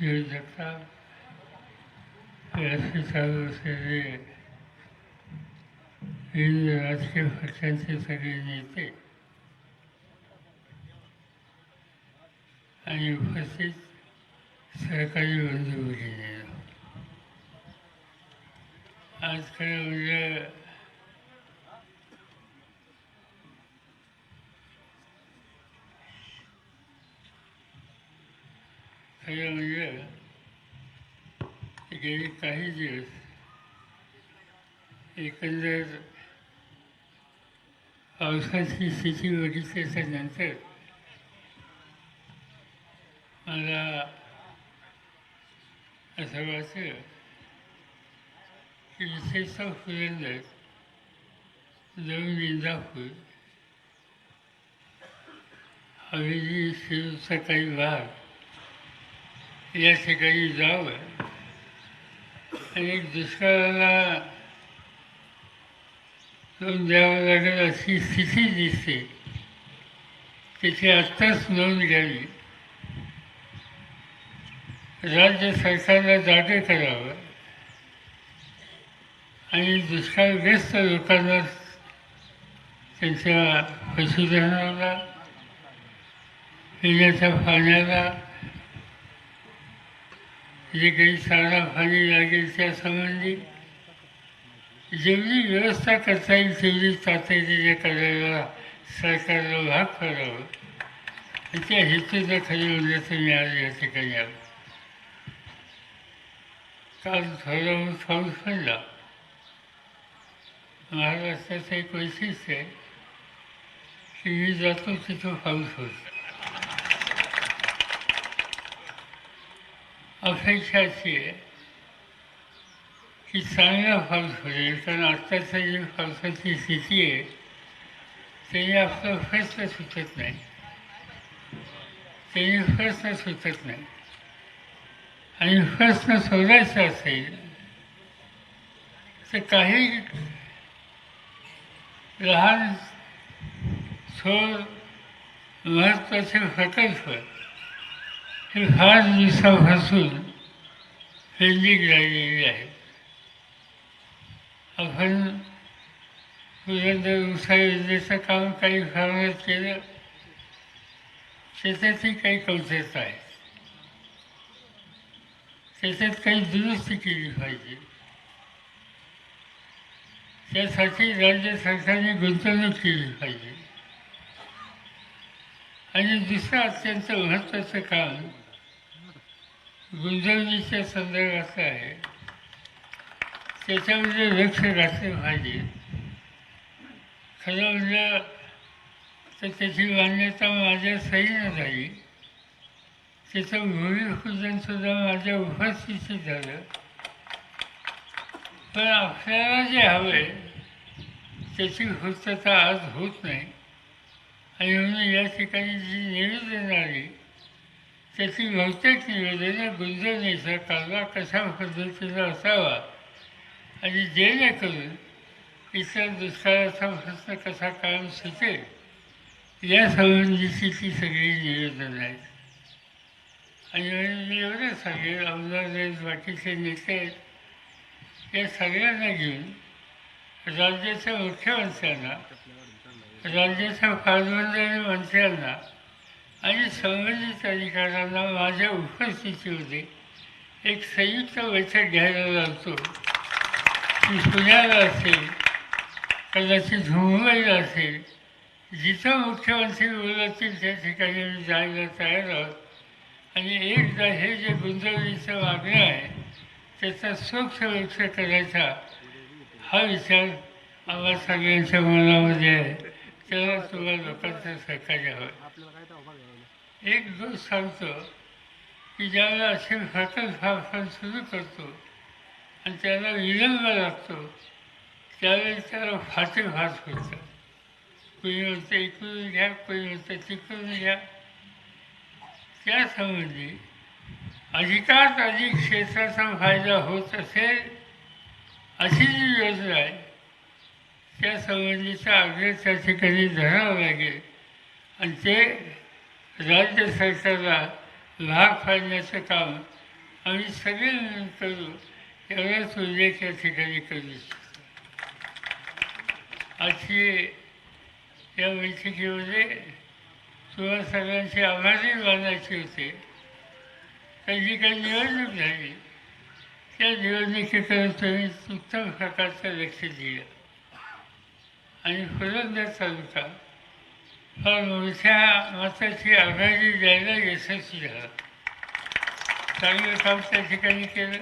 विरोधकता राष्ट्रीय चालू असलेले विविध राजकीय पक्षांचे सगळे नेते आणि उपस्थित सरकारी बंधू भगिनी आजकाल खरं म्हणजे खरं म्हणजे गेली काही दिवस एकंदर पावसाची स्थिती बघितल्याच्या त्याच्यानंतर मला असं वाटतं की विशेषतः फुलंदर जाऊन इंदापूर हवेली शिरूरचा काही भाग या ठिकाणी जावं. आणि दुष्काळाला तोंड द्यावं लागेल अशी स्थिती दिसते. त्याची आत्ताच नोंद घ्यावी. राज्य सरकारला जागे करावं. आणि दुष्काळग्रस्त लोकांना त्यांच्या पशुधनाला पिण्याच्या पाण्याला जे काही चारा पाणी लागेल त्यासंबंधी जेवढी व्यवस्था करता येईल तेवढी तातडीने करायला सरकारला भाग करावं आणि त्या हेतूचं खरी म्हणजे मी आज या ठिकाणी आलो काल थोडा पाऊस पडला. महाराष्ट्राचं एक वैशिष्ट्य आहे की मी जातो तिथं पाऊस होतो. अपेक्षा अशी आहे की चांगला पाऊस होईल कारण आत्ताचा जी पावसाची स्थिती आहे त्याने आपलं प्रश्न सुचत नाही. त्याने प्रश्न सुचत नाही. आणि प्रश्न सोडायचा असेल तर काही लहान सोड महत्त्वाचे प्रकल्प हे फार दिवसापासून पेंडिंग राहिलेली आहे. आपण पुरंदर उसा योजनेचं काम काही प्रमाणात केलं त्याच्यातही काही कौशलता आहे. त्याच्यात काही दुरुस्ती केली पाहिजे. त्यासाठी राज्य सरकारने गुंतवणूक केली पाहिजे. आणि दुसरं अत्यंत महत्त्वाचं काम गुंतवणुकीच्या संदर्भाचं आहे. त्याच्यामध्ये लक्ष घातले पाहिजे. खरं म्हणजे तर त्याची मान्यता माझ्या सहीनं झाली. त्याचं भूमिपूजनसुद्धा माझ्या उपस्थितीत झालं. पण आपल्याला जे हवे त्याची पूर्तता आज होत नाही. आणि म्हणून या ठिकाणी जी निवेदन आली त्याची बहुतेक निवेदनं गुंजवण्याचा कालवा कशा पद्धतीचा असावा? आणि जेणेकरून इतर दुष्काळाचा प्रश्न कसा कायम सुटेल? यासंबंधीची ती सगळी निवेदन आहेत. आणि मी एवढं सांगेल आमदार आहेत बाकीचे नेते आहेत. या सगळ्यांना घेऊन राज्याच्या मुख्यमंत्र्यांना राज्याच्या पालकमंत्री मंत्र्यांना आणि संबंधित अधिकाऱ्यांना माझ्या उपस्थितीमध्ये एक संयुक्त बैठक घ्यायला लागतो ती पुण्याला असेल कदाचित मुंबईला असेल. जिथं मुख्यमंत्री बोलतील त्या ठिकाणी मी जायला तयार आहोत. आणि एकदा हे जे गुंतवणुकीचं मागणं आहे त्याचा सूक्ष्म लक्ष करायचा हा विचार आम्हा सगळ्यांच्या मनामध्ये आहे. त्याला तुम्हाला लोकांचं सहकार्य हवं एक गोष्ट सांगतो की ज्यावेळेला अशी प्रकल्प आपण सुरू करतो आणि त्याला विलंब लागतो त्यावेळेस त्याला फाटे फाट होतं. कोणी म्हणतं इकडून घ्या कोणी म्हणतं तिकडून घ्या. त्यासंबंधी अधिकात अधिक क्षेत्राचा फायदा होत असेल अशी जी योजना आहे त्यासंबंधीचा आग्रह त्या ठिकाणी धरावा लागेल आणि ते राज्य सरकारला भाग पाडण्याचं काम आम्ही सगळे मिळून करू एवढाच उल्लेख या ठिकाणी करू इच्छितो. आजची या बैठकीमध्ये तुम्हा सगळ्यांचे आभारी मानायचे होते. तर जी काही निवडणूक झाली त्या निवडणुकीकडे तुम्ही उत्तम प्रकारचं लक्ष दिलं. आणि पुरंदर तालुका पण मोठ्या मताची आघाडी द्यायला यशस्वी झाला. चांगलं काम त्या ठिकाणी केलं.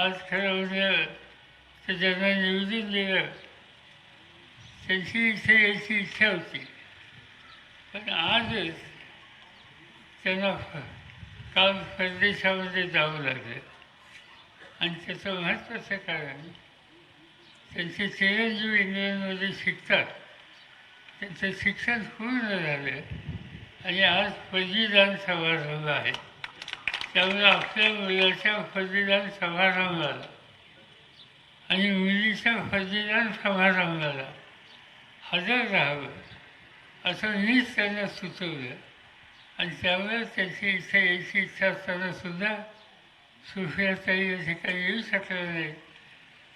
आज खरं म्हणजे उद्या तर ज्यांना निवडून दिलं त्यांची इथे यायची इच्छा होती. पण आजच त्यांना फ- काल परदेशामध्ये जावं लागलं. आणि त्याचं महत्त्वाचं कारण त्यांचे चिरंजीव इंग्लंडमध्ये शिकतात. त्यांचं शिक्षण पूर्ण झालं आणि आज पदवीदान समारंभ आहे. त्यामुळे आपल्या मुलाच्या पदवीदान समारंभाला आणि मुलीच्या पदवीदान समारंभाला हजर राहावं असं मीच त्यांना सुचवलं. आणि त्यामुळे त्यांची इच्छा यायची इच्छा असताना सुद्धा सुफियाताई या ठिकाणी येऊ शकलं नाही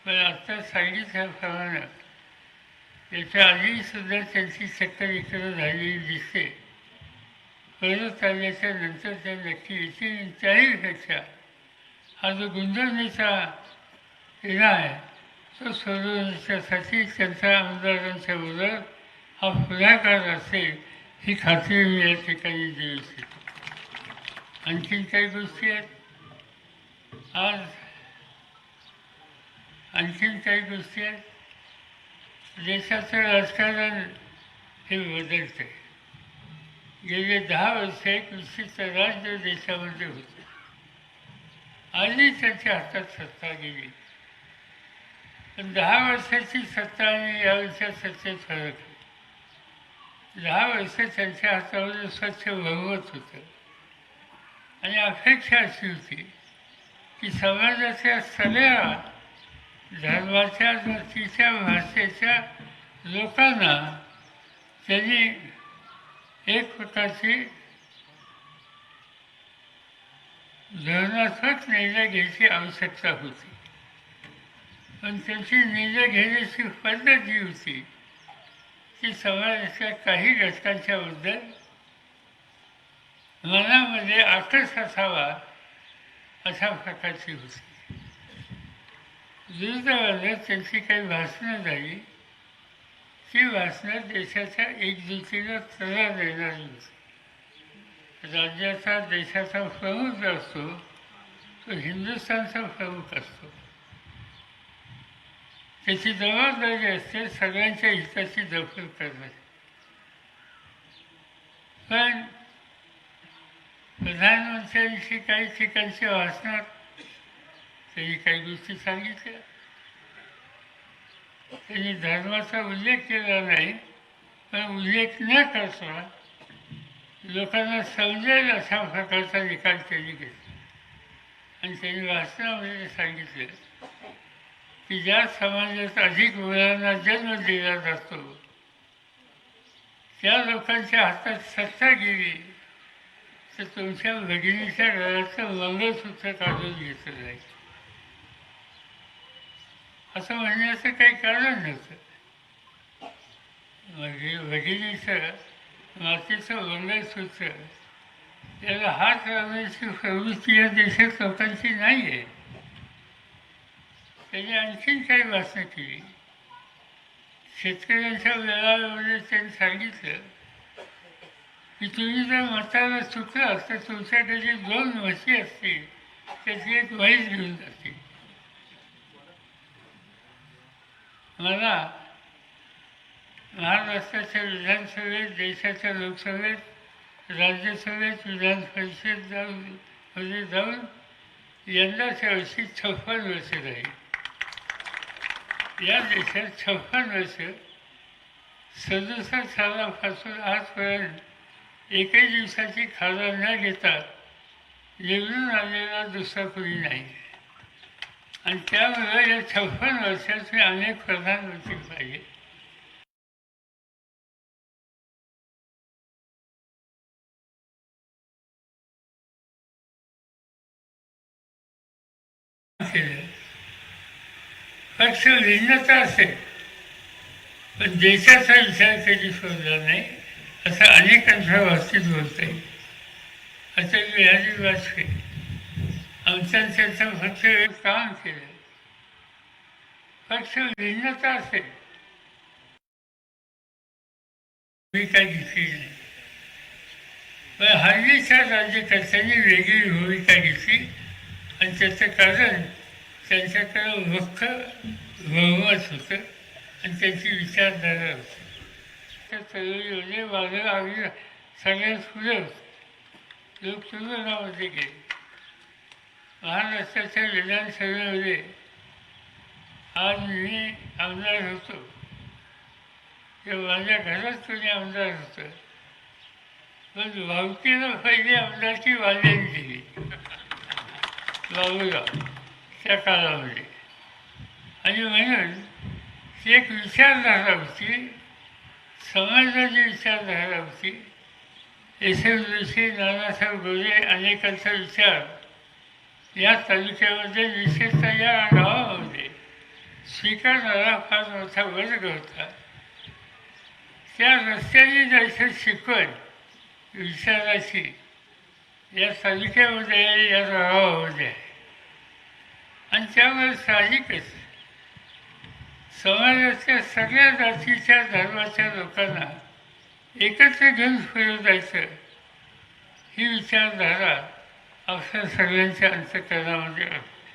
पण आत्ता सांगितल्याप्रमाणे याच्या आधीसुद्धा त्यांची सत्ता इकडं झालेली दिसते परत आल्याच्यानंतर त्या नक्की येतील त्याहीपेक्षा हा जो गुंजवण्याचा हिरा आहे तो सोडवण्याच्यासाठी त्यांच्या आमदारांच्या बरोबर हा पुढाकार असेल ही खात्री मी या ठिकाणी देऊ इच्छितो आणखीन काही गोष्टी आहेत आज आणखीन काही गोष्टी आहेत देशाचं राजकारण हे बदलतं गेले दहा वर्ष एक विशिष्ट राज्य देशामध्ये होतं. आधी त्यांच्या हातात सत्ता गेली. पण दहा वर्षाची सत्ता आणि या वर्षात सत्तेत फरक आहे. दहा वर्ष त्यांच्या हातामध्ये स्वच्छ भगवत होतं. आणि अपेक्षा अशी होती की समाजाच्या सगळ्या धर्माच्या जातीच्या भाषेच्या लोकांना त्यांनी एक प्रकारची धोरणात्मक निर्णय घ्यायची आवश्यकता होती. पण त्यांची निर्णय घेण्याची पद्धत जी होती ती समाजाच्या काही घटकांच्या बद्दल मनामध्ये आकर्ष असावा अशा प्रकारची होती. दुर्दैवानं त्यांची काही भाषणं झाली ती भाषणं देशाच्या एकजुटीला त्रजा देणारी होती राज्याचा देशाचा प्रमुख जो असतो तो हिंदुस्थानचा प्रमुख असतो. त्याची जबाबदारी असते सगळ्यांच्या हिताची दखल करण्याची पण प्रधानमंत्र्यांशी काही ठिकाणच्या भाषणात त्यांनी काही गोष्टी सांगितल्या. त्यांनी धर्माचा उल्लेख केला नाही पण उल्लेख न करता लोकांना समजेल अशा प्रकारचा निकाल त्यांनी घेतला. आणि त्यांनी वाचनामध्ये सांगितलं की ज्या समाजात अधिक मुलांना जन्म दिला जातो त्या लोकांच्या हातात सत्ता गेली तर तुमच्या भगिनीच्या घराचं मंगळसूत्र काढून घेतलं जाईल असं म्हणण्याचं काही कारण नव्हतं. म्हणजे भगिनीचं मातीचं मंगळसूत्र त्याला हात लावण्याची प्रवृत्ती या देशात लोकांची नाही आहे त्यांनी आणखीन काही भाषणं केली. शेतकऱ्यांच्या वेळामध्ये त्यांनी सांगितलं की तुम्ही जर मताला चुकलं तर तुमच्याकडे दोन म्हशी असतील त्याची एक म्हैस घेऊन जाते मला महाराष्ट्राच्या विधानसभेत देशाच्या लोकसभेत राज्यसभेत विधान परिषद जाऊन मध्ये जाऊन यंदाच्या वर्षी छप्पन वर्ष राहील. या देशात छप्पन वर्ष सदुसष्ट सालापासून आजपर्यंत एकही दिवसाची खाजा न घेता निवडून आलेला दुसरा कोणी नाही. आणि त्यामुळे या छप्पन वर्षाचे अनेक प्रधानमंत्री पाहिजे. फक्त पक्ष भिन्नता असेल पण देशाचा विचार कधी सोडला नाही असं अनेकांच्या बाबतीत बोलता येईल अटल बिहारी वाजपेयी आमच्या त्यांचं फक्त एक काम केलं पक्ष भिन्नता असेल भूमिका घेतली नाही पण हल्लीच्या राज्यकर्त्यांनी वेगळी भूमिका घेतली आणि त्याचं कारण त्यांच्याकडं वक्ख बहुमत होतं आणि त्यांची विचारधारा होती त्या चळवळीमध्ये माझं आम्ही सगळ्यात पुढे होतो लोक तुलनामध्ये गेले महाराष्ट्राच्या विधानसभेमध्ये आज मी आमदार होतो. तेव्हा माझ्या घरात कोणी आमदार होतं. पण भावकीनं पहिली आमदारची वाल्यांनी दिली. बाबूला त्या काळामध्ये. आणि म्हणून ती एक विचारधारा होती. समाजाची विचारधारा होती. एस एम जोशी नानासाहेब गोरे अनेकांचा विचार या तालुक्यामध्ये विशेषतः या गावामध्ये स्वीकारणारा फार मोठा वर्ग होता. त्या रस्त्याने जायचं शिकवण विचाराची या तालुक्यामध्ये या गावामध्ये. आहे आणि त्यामुळे साहजिकच समाजाच्या सगळ्या जातीच्या धर्माच्या लोकांना एकत्र घेऊन फिरून जायचं ही विचारधारा अक्षर सगळ्यांच्या अंतकरणामध्ये असते.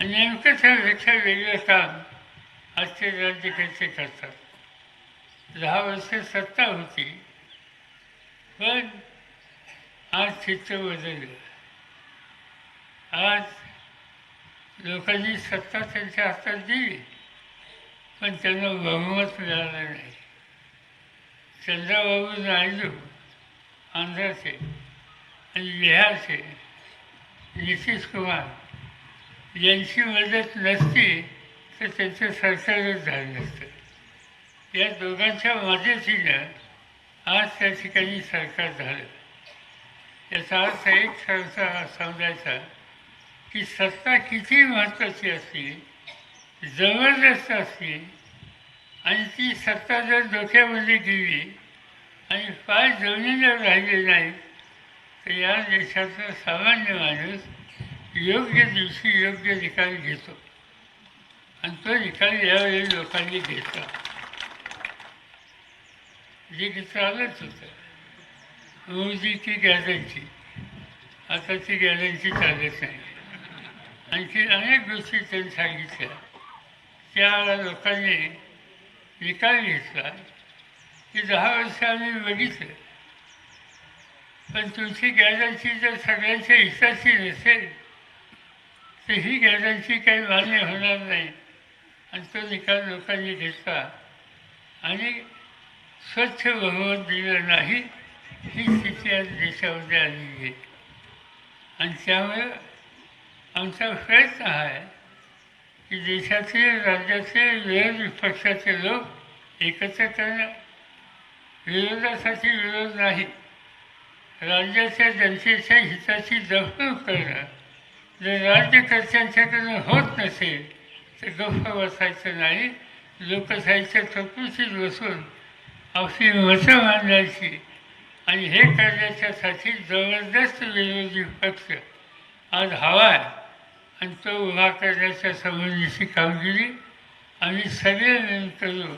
आणि नेमकं त्यापेक्षा वेगळं काम आजचे राज्यकर्ते करतात. दहा वर्ष सत्ता होती. पण आज चित्र बदललं. आज लोकांनी सत्ता त्यांच्या हातात दिली. पण त्यांना बहुमत मिळालं नाही. चंद्राबाबू नायडू आंध्राचे. आणि नितीश कुमार यांची मदत नसती तर त्यांचं सरकारच झालं नसतं. या दोघांच्या मदतीनं आज त्या ठिकाणी सरकार झालं. याचा अर्थ एक सरसा समजायचा की सत्ता किती महत्त्वाची असली जबरदस्त असली आणि ती सत्ता जर डोक्यामध्ये गेली आणि पाय जमिनीवर राहिले नाही या देशाचा सामान्य माणूस योग्य दिवशी योग्य निकाल घेतो. आणि तो निकाल यावेळी लोकांनी घेतला. जे की चालत होतं. मोदी की गॅरंटी आता ती गॅरंटी चालत नाही. आणखी अनेक गोष्टी त्यांनी सांगितल्या. त्या लोकांनी निकाल घेतला. की दहा वर्ष आम्ही बघितलं. पण तुमची गॅरंटी जर सगळ्यांच्या हिताची नसेल तर ही गॅरंटी काही मान्य होणार नाही. आणि तो निकाल लोकांनी घेतला. आणि स्वच्छ बहुमत दिलं नाही ही स्थिती आज देशामध्ये आलेली आहे. आणि त्यामुळे आमचा प्रयत्न हा आहे की देशाचे राज्याचे विरोधी पक्षाचे लोक एकत्र करणं विरोधासाठी विरोध नाही. राज्याच्या जनतेच्या हिताची जपणूक करणं. जर राज्यकर्त्यांच्याकडून होत नसेल तर गप्प बसायचं नाही. लोकशाहीच्या चौकशीत बसून आपली मतं मांडायची. आणि हे करण्याच्यासाठी जबरदस्त विरोधी पक्ष आज हवा आहे. आणि तो उभा करण्याच्या संबंधीची कामगिरी आम्ही सगळे मिळून करू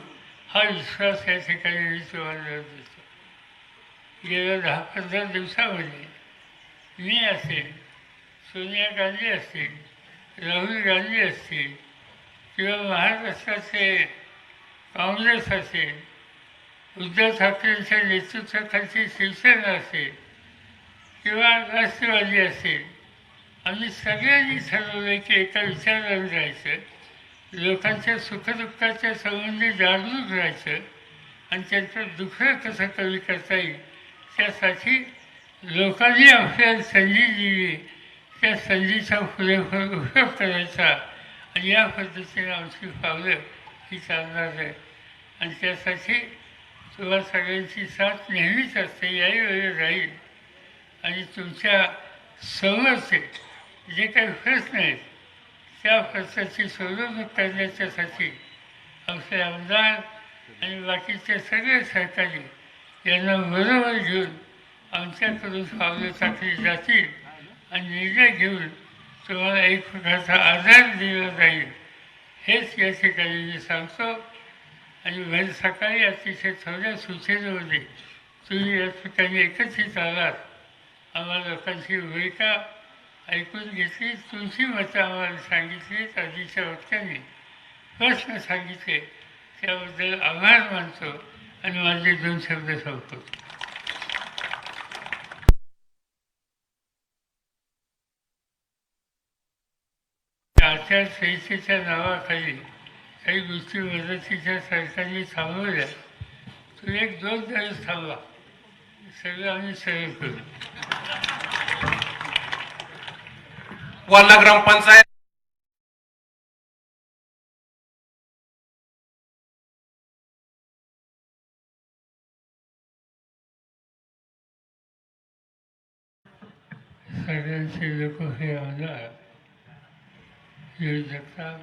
हा विश्वास या ठिकाणी मी तुम्हाला गेल्या दहा पंधरा दिवसामध्ये मी असेल सोनिया गांधी असतील राहुल गांधी असतील किंवा महाराष्ट्राचे काँग्रेस असेल उद्धव ठाकरेंच्या नेतृत्वाखालची शिवसेना असेल किंवा राष्ट्रवादी असेल आम्ही सगळ्यांनी ठरवलं की एका विचारानं जायचं लोकांच्या सुखदुःखाच्या संबंधी जागरूक राहायचं आणि त्यांचं दुःख कसं कमी करता येईल त्यासाठी लोकांनी आपल्याला संधी दिली. त्या संधीचा पुरेपूर उपयोग करायचा. आणि या पद्धतीने आमची पावलं ही चालणार आहे आणि त्यासाठी तुम्हा सगळ्यांची साथ नेहमीच असते याही वेळी राहील. आणि तुमच्या समोरचे जे काही प्रश्न आहेत त्या खर्चाची सोडवणूक करण्याच्यासाठी आमचे आमदार आणि बाकीचे सगळे सहकारी यांना बरोबर घेऊन आमच्याकडून स्वागतासाठी जातील आणि निर्णय घेऊन तुम्हाला एक प्रकारचा आधार दिला जाईल. हेच या ठिकाणी मी सांगतो. आणि भर सकाळी अतिशय थोड्या सूचनेमध्ये तुम्ही या ठिकाणी एकत्रित आलात. आम्हाला लोकांची भूमिका ऐकून घेतली तुमची मतं आम्हाला सांगितली आधीच्या वक्त्यांनी प्रश्न सांगितले. त्याबद्दल आभार मानतो. आणि माझे दोन शब्द संपतो आचारसंहितेच्या नावाखाली काही गोष्टी मदतीच्या सरकारने थांबवल्या. तो एक दोन दिवस थांबा. सगळं आम्ही सगळं करू. वाल्ला ग्रामपंचायत सगळ्यांचे लोक हे आमदार येऊ शकतात